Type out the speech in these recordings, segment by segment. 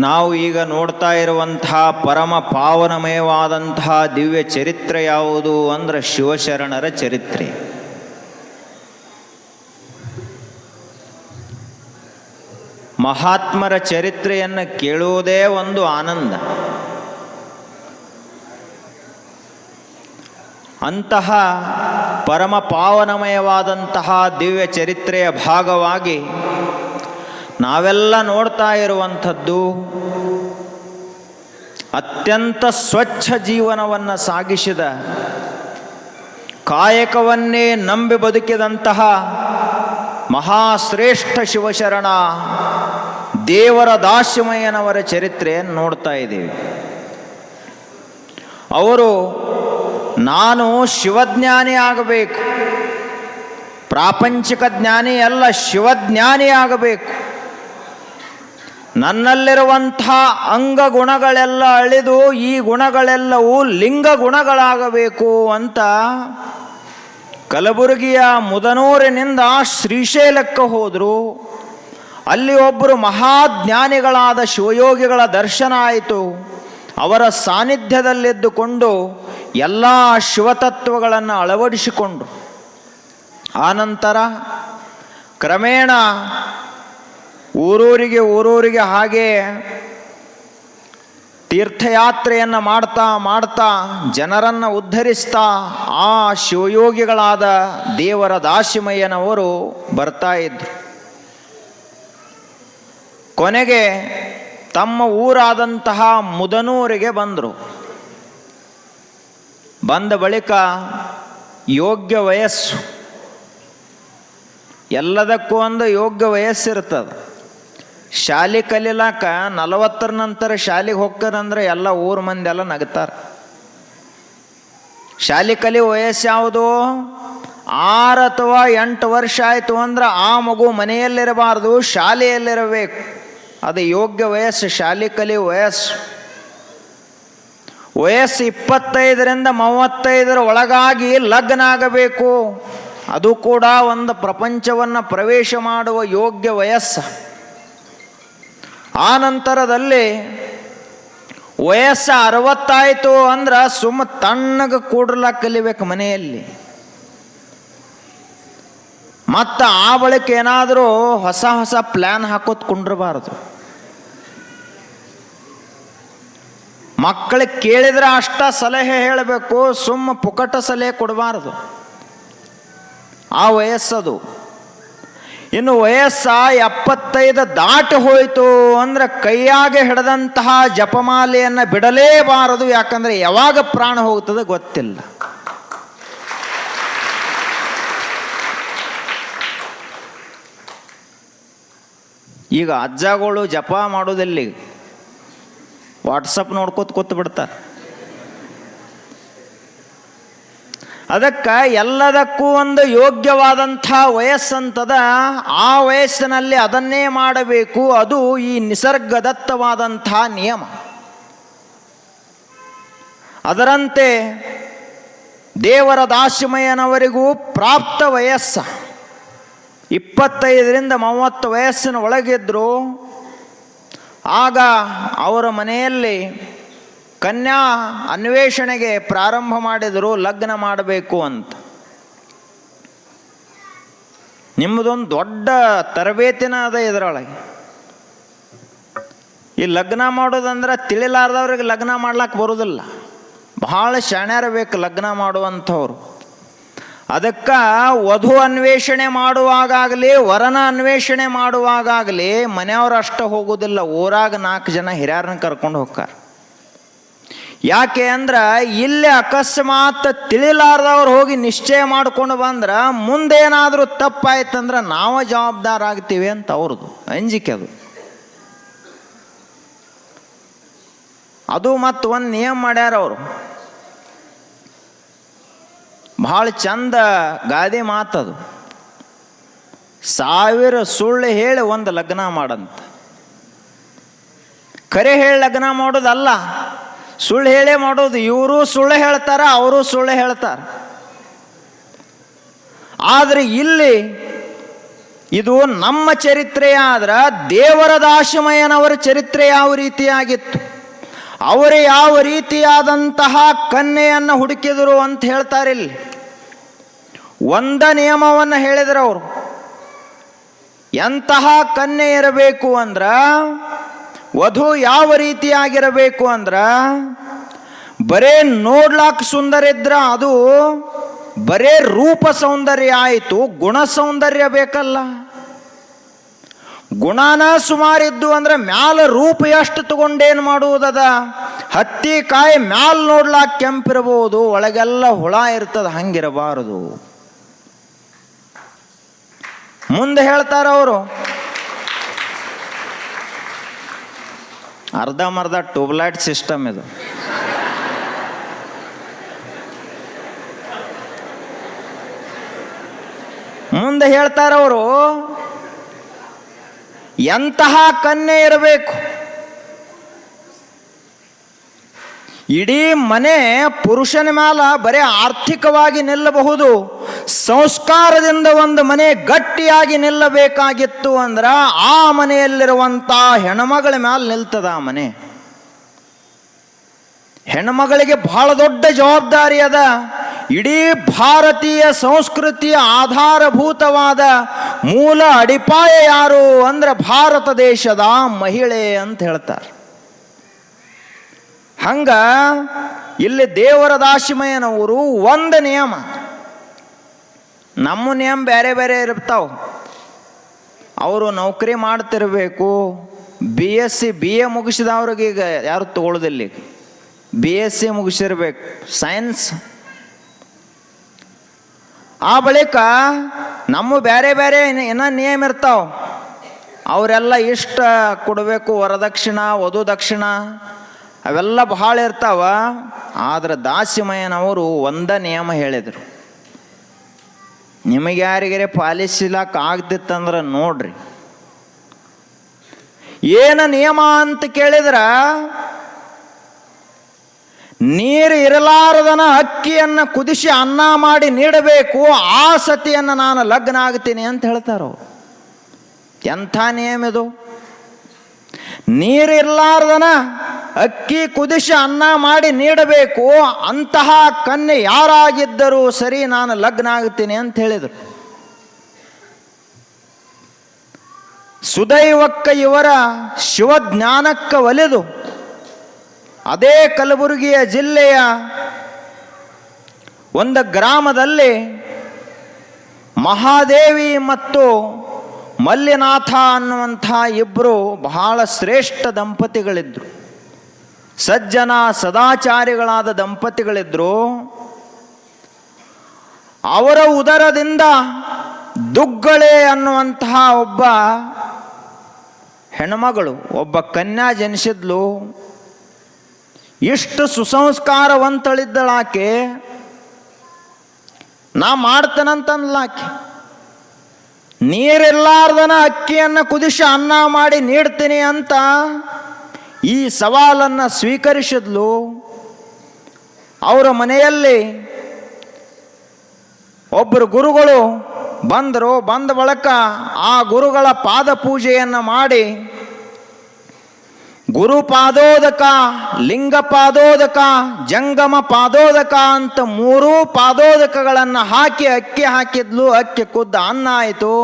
ನಾವು ಈಗ ನೋಡ್ತಾ ಇರುವಂತಹ ಪರಮ ಪಾವನಮಯವಾದಂತಹ ದಿವ್ಯ ಚರಿತ್ರೆ ಯಾವುದು ಅಂದ್ರೆ ಶಿವಶರಣರ ಚರಿತ್ರೆ. ಮಹಾತ್ಮರ ಚರಿತ್ರೆಯನ್ನು ಕೇಳುವುದೇ ಒಂದು ಆನಂದ. ಅಂತಹ ಪರಮ ಪಾವನಮಯವಾದಂತಹ ದಿವ್ಯ ಚರಿತ್ರೆಯ ಭಾಗವಾಗಿ ನಾವೆಲ್ಲ ನೋಡ್ತಾ ಇರುವಂಥದ್ದು ಅತ್ಯಂತ ಸ್ವಚ್ಛ ಜೀವನವನ್ನು ಸಾಗಿಸಿದ, ಕಾಯಕವನ್ನೇ ನಂಬಿ ಬದುಕಿದಂತಹ ಮಹಾಶ್ರೇಷ್ಠ ಶಿವಶರಣ ದೇವರ ದಾಸ್ಯಮಯ್ಯನವರ ಚರಿತ್ರೆಯನ್ನು ನೋಡ್ತಾ ಇದ್ದೀವಿ. ಅವರು ನಾನು ಶಿವಜ್ಞಾನಿ ಆಗಬೇಕು, ಪ್ರಾಪಂಚಿಕ ಜ್ಞಾನಿ ಅಲ್ಲ, ಶಿವಜ್ಞಾನಿ ಆಗಬೇಕು. ನನ್ನಲ್ಲಿರುವಂಥ ಅಂಗ ಗುಣಗಳೆಲ್ಲ ಅಳಿದು ಈ ಗುಣಗಳೆಲ್ಲವೂ ಲಿಂಗ ಗುಣಗಳಾಗಬೇಕು ಅಂತ ಕಲಬುರಗಿಯ ಮುದನೂರಿನಿಂದ ಶ್ರೀಶೈಲಕ್ಕೆ ಹೋದರು. ಅಲ್ಲಿ ಒಬ್ಬರು ಮಹಾಜ್ಞಾನಿಗಳಾದ ಶಿವಯೋಗಿಗಳ ದರ್ಶನ ಆಯಿತು. ಅವರ ಸಾನ್ನಿಧ್ಯದಲ್ಲಿದ್ದುಕೊಂಡು ಎಲ್ಲ ಶಿವತತ್ವಗಳನ್ನು ಅಳವಡಿಸಿಕೊಂಡು ಆನಂತರ ಕ್ರಮೇಣ ಊರೂರಿಗೆ ಊರೂರಿಗೆ ಹಾಗೆ ತೀರ್ಥಯಾತ್ರೆಯನ್ನು ಮಾಡ್ತಾ ಮಾಡ್ತಾ ಜನರನ್ನು ಉದ್ಧರಿಸ್ತಾ ಆ ಶಿವಯೋಗಿಗಳಾದ ದೇವರ ದಾಸಿಮಯ್ಯನವರು ಬರ್ತಾ ಇದ್ರು. ಕೊನೆಗೆ ತಮ್ಮ ಊರಾದಂತಹ ಮುದನೂರಿಗೆ ಬಂದರು. ಬಂದ ಬಳಿಕ ಯೋಗ್ಯ ವಯಸ್ಸು. ಎಲ್ಲದಕ್ಕೂ ಒಂದು ಯೋಗ್ಯ ವಯಸ್ಸಿರ್ತದೆ. ಶಾಲೆ ಕಲಿಲಾಕ ನಲವತ್ತರ ನಂತರ ಶಾಲೆಗೆ ಹೋಗ್ತಾರಂದ್ರೆ ಎಲ್ಲ ಊರ ಮಂದಿ ಎಲ್ಲ ನಗ್ತಾರೆ. ಶಾಲೆ ಕಲಿ ವಯಸ್ಸು ಯಾವುದು? ಆರು ಅಥವಾ ಎಂಟು ವರ್ಷ ಆಯಿತು ಅಂದ್ರೆ ಆ ಮಗು ಮನೆಯಲ್ಲಿರಬಾರ್ದು, ಶಾಲೆಯಲ್ಲಿರಬೇಕು. ಅದು ಯೋಗ್ಯ ವಯಸ್ಸು, ಶಾಲೆ ಕಲಿ ವಯಸ್ಸು. ವಯಸ್ಸು ಇಪ್ಪತ್ತೈದರಿಂದ ಮೂವತ್ತೈದರ ಒಳಗಾಗಿ ಲಗ್ನ ಆಗಬೇಕು ಅದು ಕೂಡ ಒಂದು ಪ್ರಪಂಚವನ್ನು ಪ್ರವೇಶ ಮಾಡುವ ಯೋಗ್ಯ ವಯಸ್ಸು. ಆ ನಂತರದಲ್ಲಿ ವಯಸ್ಸು ಅರವತ್ತಾಯಿತು ಅಂದ್ರೆ ಸುಮ್ಮ ತಣ್ಣಗೆ ಕೂಡ್ರಲಾಕ ಕಲಿಬೇಕು ಮನೆಯಲ್ಲಿ. ಮತ್ತು ಆ ಬಳಿಕ ಏನಾದರೂ ಹೊಸ ಹೊಸ ಪ್ಲ್ಯಾನ್ ಹಾಕೋದು ಕುಂಡ್ರಬಾರ್ದು. ಮಕ್ಕಳಿಗೆ ಕೇಳಿದ್ರೆ ಅಷ್ಟ ಸಲಹೆ ಹೇಳಬೇಕು ಸುಮ್ಮ ಪುಕಟ ಸಲಹೆ ಕೊಡಬಾರ್ದು. ಆ ವಯಸ್ಸದು. ಇನ್ನು ವಯಸ್ಸ ಎಪ್ಪತ್ತೈದು ದಾಟು ಹೋಯಿತು ಅಂದ್ರೆ ಕೈಯಾಗೆ ಹಿಡಿದಂತಹ ಜಪಮಾಲೆಯನ್ನು ಬಿಡಲೇಬಾರದು. ಯಾಕಂದರೆ ಯಾವಾಗ ಪ್ರಾಣ ಹೋಗ್ತದೆ ಗೊತ್ತಿಲ್ಲ. ಈಗ ಅಜ್ಜಗಳು ಜಪ ಮಾಡೋದಲ್ಲಿ ವಾಟ್ಸಪ್ ನೋಡ್ಕೋತ ಕೂತ್ ಬಿಡ್ತಾರೆ ಅದಕ್ಕೆ ಎಲ್ಲದಕ್ಕೂ ಒಂದು ಯೋಗ್ಯವಾದಂಥ ವಯಸ್ಸಂತದ ಆ ವಯಸ್ಸಿನಲ್ಲಿ ಅದನ್ನೇ ಮಾಡಬೇಕು. ಅದು ಈ ನಿಸರ್ಗದತ್ತವಾದಂಥ ನಿಯಮ. ಅದರಂತೆ ದೇವರ ದಾಸಿಮಯ್ಯನವರಿಗೂ ಪ್ರಾಪ್ತ ವಯಸ್ಸ. ಇಪ್ಪತ್ತೈದರಿಂದ ಮೂವತ್ತು ವಯಸ್ಸಿನ ಒಳಗಿದ್ರು. ಆಗ ಅವರ ಮನೆಯಲ್ಲಿ ಕನ್ಯಾ ಅನ್ವೇಷಣೆಗೆ ಪ್ರಾರಂಭ ಮಾಡಿದರು ಲಗ್ನ ಮಾಡಬೇಕು ಅಂತ. ನಿಮ್ಮದೊಂದು ದೊಡ್ಡ ತರಬೇತಿನ ಅದ ಇದರೊಳಗೆ. ಈ ಲಗ್ನ ಮಾಡೋದಂದ್ರೆ ತಿಳಿಲಾರ್ದವ್ರಿಗೆ ಲಗ್ನ ಮಾಡ್ಲಕ್ಕೆ ಬರೋದಿಲ್ಲ. ಬಹಳ ಶಾಣ್ಯಾರ ಬೇಕು ಲಗ್ನ ಮಾಡುವಂಥವ್ರು. ಅದಕ್ಕೆ ವಧು ಅನ್ವೇಷಣೆ ಮಾಡುವಾಗಲಿ ವರನ ಅನ್ವೇಷಣೆ ಮಾಡುವಾಗಲಿ ಮನೆಯವ್ರು ಅಷ್ಟು ಹೋಗೋದಿಲ್ಲ. ಊರಾಗ ನಾಲ್ಕು ಜನ ಹಿರಿಯರನ್ನ ಕರ್ಕೊಂಡು ಹೋಗ್ತಾರೆ. ಯಾಕೆ ಅಂದ್ರೆ ಇಲ್ಲಿ ಅಕಸ್ಮಾತ್ ತಿಳಿಲಾರ್ದವ್ರು ಹೋಗಿ ನಿಶ್ಚಯ ಮಾಡ್ಕೊಂಡು ಬಂದ್ರೆ ಮುಂದೇನಾದರೂ ತಪ್ಪಾಯ್ತಂದ್ರೆ ನಾವು ಜವಾಬ್ದಾರ ಆಗ್ತೀವಿ ಅಂತ ಅವ್ರದ್ದು ಅಂಜಿಕೆ ಅದು. ಅದು ಮತ್ತು ಒಂದು ನಿಯಮ ಮಾಡ್ಯಾರ ಅವರು. ಭಾಳ ಚಂದ ಗಾದೆ ಮಾತದು ಸಾವಿರ ಸುಳ್ಳು ಹೇಳಿ ಒಂದು ಲಗ್ನ ಮಾಡಂತ. ಕರೆ ಹೇಳಿ ಲಗ್ನ ಮಾಡೋದಲ್ಲ. ಸುಳ್ಳು ಹೇಳೇ ಮಾಡೋದು. ಇವರು ಸುಳ್ಳು ಹೇಳ್ತಾರ, ಅವರು ಸುಳ್ಳು ಹೇಳ್ತಾರೆ. ಆದರೆ ಇಲ್ಲಿ ಇದು ನಮ್ಮ ಚರಿತ್ರೆಯಾದ್ರೆ ದೇವರ ದಾಶಮಯ್ಯನವರ ಚರಿತ್ರೆ ಯಾವ ರೀತಿಯಾಗಿತ್ತು? ಅವರು ಯಾವ ರೀತಿಯಾದಂತಹ ಕನ್ಯೆಯನ್ನು ಹುಡುಕಿದರು ಅಂತ ಹೇಳ್ತಾರೆ ಇಲ್ಲಿ. ಒಂದ ನಿಯಮವನ್ನು ಹೇಳಿದ್ರು ಅವರು. ಎಂತಹ ಕನ್ಯೆ ಇರಬೇಕು ಅಂದ್ರ ವಧು ಯಾವ ರೀತಿಯಾಗಿರಬೇಕು ಅಂದ್ರ, ಬರೇ ನೋಡ್ಲಾಕ್ ಸುಂದರ ಇದ್ರ ಅದು ಬರೇ ರೂಪ ಸೌಂದರ್ಯ ಆಯಿತು, ಗುಣ ಸೌಂದರ್ಯ ಬೇಕಲ್ಲ. ಗುಣನ ಸುಮಾರಿದ್ದು ಅಂದ್ರೆ ಮ್ಯಾಲ ರೂಪ ಎಷ್ಟು ತಗೊಂಡೇನು ಮಾಡುವುದದ? ಹತ್ತಿ ಕಾಯಿ ಮ್ಯಾಲ ನೋಡ್ಲಾಕ್ ಕೆಂಪಿರಬಹುದು, ಒಳಗೆಲ್ಲ ಹುಳ ಇರ್ತದ, ಹಂಗಿರಬಾರದು. ಮುಂದೆ ಹೇಳ್ತಾರ ಅವರು ಅರ್ಧಂಬರ್ಧ ಟ್ಯೂಬ್ಲೈಟ್ ಸಿಸ್ಟಮ್ ಇದು. ಮುಂದೆ ಹೇಳ್ತಾರವರು ಎಂತಹ ಕನ್ಯೆ ಇರಬೇಕು? ಇಡೀ ಮನೆ ಪುರುಷನ ಮ್ಯಾಲ ಬರೀ ಆರ್ಥಿಕವಾಗಿ ನಿಲ್ಲಬಹುದು. ಸಂಸ್ಕಾರದಿಂದ ಒಂದು ಮನೆ ಗಟ್ಟಿಯಾಗಿ ನಿಲ್ಲಬೇಕಾಗಿತ್ತು ಅಂದ್ರ ಆ ಮನೆಯಲ್ಲಿರುವಂಥ ಹೆಣ್ಮಗಳ ಮ್ಯಾಲೆ ನಿಲ್ತದ ಆ ಮನೆ. ಹೆಣ್ಮಗಳಿಗೆ ಬಹಳ ದೊಡ್ಡ ಜವಾಬ್ದಾರಿ ಅದ. ಇಡೀ ಭಾರತೀಯ ಸಂಸ್ಕೃತಿಯ ಆಧಾರಭೂತವಾದ ಮೂಲ ಅಡಿಪಾಯ ಯಾರು ಅಂದ್ರೆ ಭಾರತ ದೇಶದ ಮಹಿಳೆ ಅಂತ ಹೇಳ್ತಾರೆ. ಹಂಗ ಇಲ್ಲಿ ದೇವರ ದಾಶಿಮಯ್ಯನವರು ಒಂದು ನಿಯಮ. ನಮ್ಮ ನಿಯಮ ಬೇರೆ ಬೇರೆ ಇರ್ತಾವ ಅವರು ನೌಕರಿ ಮಾಡ್ತಿರ್ಬೇಕು. B S C B A ಮುಗಿಸಿದವ್ರಿಗೆ ಈಗ ಯಾರು ತಗೊಳ್ಳೋದಿಲ್ಲ ಬಿ ಎಸ್ ಸಿ ಮುಗಿಸಿರ್ಬೇಕು. ಸೈನ್ಸ್ ಆ ಬಳಿಕ ನಮ್ಮ ಬೇರೆ ಬೇರೆ ಇನ್ನ ನಿಯಮ ಇರ್ತಾವ. ಅವರೆಲ್ಲ ಇಷ್ಟ ಕೊಡಬೇಕು, ವರದಕ್ಷಿಣ ವಧು ದಕ್ಷಿಣ ಅವೆಲ್ಲ ಬಹಳ ಇರ್ತಾವ. ಆದ್ರೆ ದಾಸಿಮಯ್ಯನವರು ಒಂದ ನಿಯಮ ಹೇಳಿದರು. ನಿಮಗೆ ಯಾರಿಗೆ ಪಾಲಿಸಿಲಾಕ ಆಗ್ತಿತ್ತಂದ್ರೆ ನೋಡ್ರಿ. ಏನ ನಿಯಮ ಅಂತ ಕೇಳಿದ್ರೆ? ನೀರು ಇರಲಾರದನ ಅಕ್ಕಿಯನ್ನು ಕುದಿಸಿ ಅನ್ನ ಮಾಡಿ ನೀಡಬೇಕು, ಆ ಸತಿಯನ್ನು ನಾನು ಲಗ್ನ ಆಗ್ತೀನಿ ಅಂತ ಹೇಳ್ತಾರ. ಎಂಥ ನಿಯಮ ಇದು? ನೀರಿರ್ಲಾರ್ದನ ಅಕ್ಕಿ ಕುದಿಸಿ ಅನ್ನ ಮಾಡಿ ನೀಡಬೇಕು, ಅಂತಹ ಕನ್ಯೆ ಯಾರಾಗಿದ್ದರೂ ಸರಿ ನಾನು ಲಗ್ನ ಆಗ್ತೀನಿ ಅಂತ ಹೇಳಿದರು. ಸುದೈವಕ್ಕ ಇವರ ಶಿವಜ್ಞಾನಕ್ಕ ಒಲಿದು, ಅದೇ ಕಲಬುರಗಿಯ ಜಿಲ್ಲೆಯ ಒಂದು ಗ್ರಾಮದಲ್ಲಿ ಮಹಾದೇವಿ ಮತ್ತು ಮಲ್ಲಿನಾಥ ಅನ್ನುವಂಥ ಇಬ್ಬರು ಬಹಳ ಶ್ರೇಷ್ಠ ದಂಪತಿಗಳಿದ್ರು. ಸಜ್ಜನ ಸದಾಚಾರಿಗಳಾದ ದಂಪತಿಗಳಿದ್ರು. ಅವರ ಉದರದಿಂದ ದುಗ್ಗಳೆ ಅನ್ನುವಂತಹ ಒಬ್ಬ ಹೆಣ್ಮಗಳು, ಒಬ್ಬ ಕನ್ಯಾ ಜನಿಸಿದ್ಲು. ಇಷ್ಟು ಸುಸಂಸ್ಕಾರವಂತಳಿದ್ದಳಾಕೆ, ನಾ ಮಾಡ್ತೇನಂತಂದ್ಲಾಕೆ ನೀರಿಲ್ಲಾರ್ದನ ಅಕ್ಕಿಯನ್ನು ಕುದಿಸಿ ಅನ್ನ ಮಾಡಿ ನೀಡ್ತೀನಿ ಅಂತ ಈ ಸವಾಲನ್ನು ಸ್ವೀಕರಿಸಿದ್ಲು ಅವರ ಮನೆಯಲ್ಲಿ ಒಬ್ಬರು ಗುರುಗಳು ಬಂದರು, ಬಂದ ಬಳಿಕ ಆ ಗುರುಗಳ ಪಾದ ಪೂಜೆಯನ್ನು ಮಾಡಿ, ಗುರು ಪಾದೋದಕ, ಲಿಂಗ ಪಾದೋದಕ, ಜಂಗಮ ಪಾದೋದಕ ಅಂತ ಮೂರೂ ಪಾದೋದಕಗಳನ್ನು ಹಾಕಿ ಅಕ್ಕಿ ಹಾಕಿದ್ಲು, ಅಕ್ಕಿ ಕುದ್ದ, ಅನ್ನ ಆಯಿತು.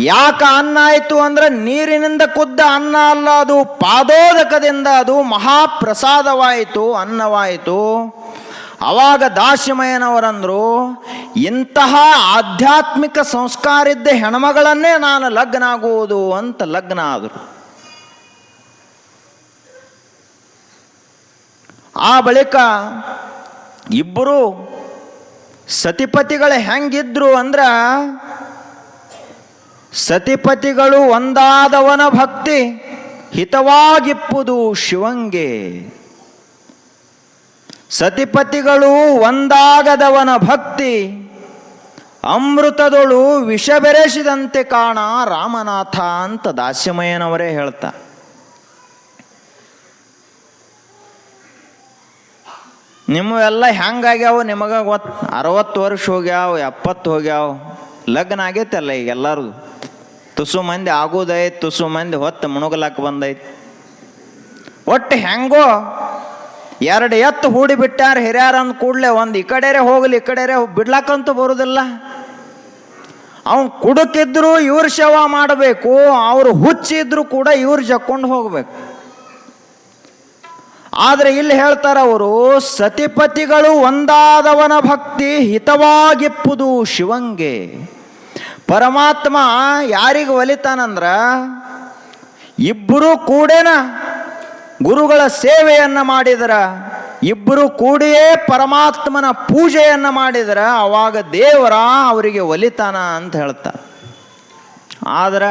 ಯಾಕ ಅನ್ನ ಆಯಿತು ಅಂದ್ರೆ ನೀರಿನಿಂದ ಕುದ್ದ ಅನ್ನ ಅಲ್ಲ, ಅದು ಪಾದೋದಕದಿಂದ ಅದು ಮಹಾಪ್ರಸಾದವಾಯಿತು, ಅನ್ನವಾಯಿತು. ಅವಾಗ ದಾಸಿಮಯ್ಯನವರಂದ್ರು, ಇಂತಹ ಆಧ್ಯಾತ್ಮಿಕ ಸಂಸ್ಕಾರಿದ್ದ ಹೆಣ್ಮಗಳನ್ನೇ ನಾನು ಲಗ್ನ ಆಗುವುದು ಅಂತ ಲಗ್ನ ಆದರು ಆ ಬಳಿಕ ಇಬ್ಬರು ಸತಿಪತಿಗಳು ಹೆಂಗಿದ್ರು ಅಂದ್ರ ಸತಿಪತಿಗಳು ಒಂದಾದವನ ಭಕ್ತಿ ಹಿತವಾಗಿಪ್ಪುದು ಶಿವಂಗೆ. ಸತಿಪತಿಗಳು ಒಂದಾಗದವನ ಭಕ್ತಿ ಅಮೃತದೊಳು ವಿಷ ಬೆರೆಸಿದಂತೆ ಕಾಣ ರಾಮನಾಥ ಅಂತ ದಾಸ್ಯಮಯ್ಯನವರೇ ಹೇಳ್ತಾ. ನಿಮ್ಮವೆಲ್ಲ ಹೆಂಗಾಗ್ಯಾವ ನಿಮಗೆ ಗೊತ್ತು ಅರವತ್ತು ವರ್ಷ ಹೋಗ್ಯಾವ ಎಪ್ಪತ್ತು ಹೋಗ್ಯಾವ ಲಗ್ನ ಆಗೈತಲ್ಲ ಈಗ ಎಲ್ಲರದು. ತುಸು ಮಂದಿ ಆಗೋದೈತ್, ತುಸು ಮಂದಿ ಹೊತ್ತು ಮುಣುಗಲಕ್ಕೆ ಬಂದೈತಿ. ಒಟ್ಟು ಹೆಂಗೋ ಎರಡು ಎತ್ತು ಹೂಡಿ ಬಿಟ್ಟಾರ ಹಿರಿಯಾರ ಅಂದ ಕೂಡಲೇ ಒಂದು ಈ ಕಡೆರೆ ಹೋಗ್ಲಿ, ಈ ಕಡೆರೆ ಬಿಡ್ಲಾಕಂತೂ ಬರುವುದಿಲ್ಲ ಅವನು ಕುಡುಕಿದ್ರು ಇವ್ರ ಶವ ಮಾಡಬೇಕು, ಅವರು ಹುಚ್ಚಿದ್ರು ಕೂಡ ಇವ್ರು ಜಕ್ಕೊಂಡು ಹೋಗ್ಬೇಕು. ಆದರೆ ಇಲ್ಲಿ ಹೇಳ್ತಾರೆ ಅವರು, ಸತಿಪತಿಗಳು ಒಂದಾದವನ ಭಕ್ತಿ ಹಿತವಾಗಿಪ್ಪುದು ಶಿವಂಗೆ. ಪರಮಾತ್ಮ ಯಾರಿಗೆ ಒಲಿತಾನಂದ್ರ ಇಬ್ಬರು ಕೂಡೇನ ಗುರುಗಳ ಸೇವೆಯನ್ನು ಮಾಡಿದರ ಇಬ್ಬರು ಕೂಡಿಯೇ ಪರಮಾತ್ಮನ ಪೂಜೆಯನ್ನು ಮಾಡಿದರ, ಅವಾಗ ದೇವರ ಅವರಿಗೆ ಒಲಿತಾನ ಅಂತ ಹೇಳ್ತಾರೆ. ಆದ್ರೆ